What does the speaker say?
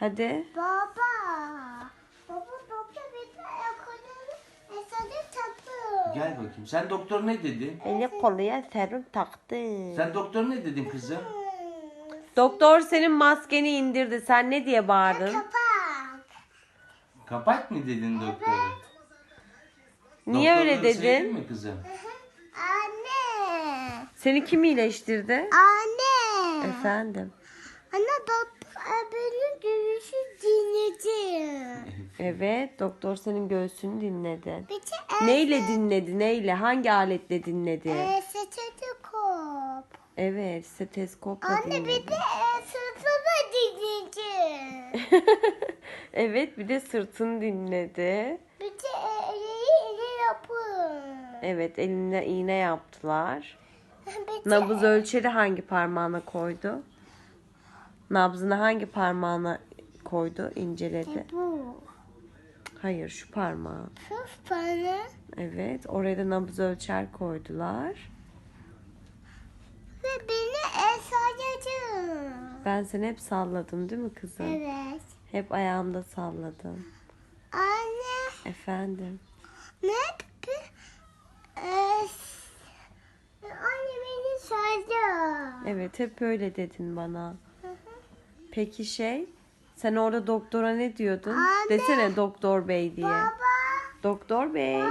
Hadi. Baba. Baba doktor bir tane mesajı taktı. Gel bakayım. Sen doktor ne dedin? Eli koluya serum taktı. Sen doktor ne dedin kızım? Doktor senin maskeni indirdi. Sen ne diye bağırdın? Kapak. Kapat mı dedin doktora? Niye öyle Doktorları sevdin dedin? mi kızım? Anne. Seni kim iyileştirdi? Anne. Efendim. Anne doktor Evet, doktor senin göğsünü dinledi. Bir de Neyle dinledi? Neyle? Hangi aletle dinledi? e, steteskop. Evet, steteskopla Anne dinledi. bir de e, sırtımı dinledi. Evet, bir de sırtını dinledi. bir de e, eli eli yapın. Evet, eline iğne yaptılar. De Nabız ölçeri hangi parmağına koydu? Nabzını hangi parmağına koydu, inceledi? bu. Hayır, şu parmağı. Sus bana. Evet, oraya da nabız ölçer koydular. Ve beni el salladı. Ben seni hep salladım değil mi kızım? Evet. Hep ayağımda salladım. Anne Efendim. ne gibi? E, anne beni salladı. Evet, hep öyle dedin bana. Peki şey, sen orada doktora ne diyordun? Anne. Desene doktor bey diye. Baba. Doktor bey.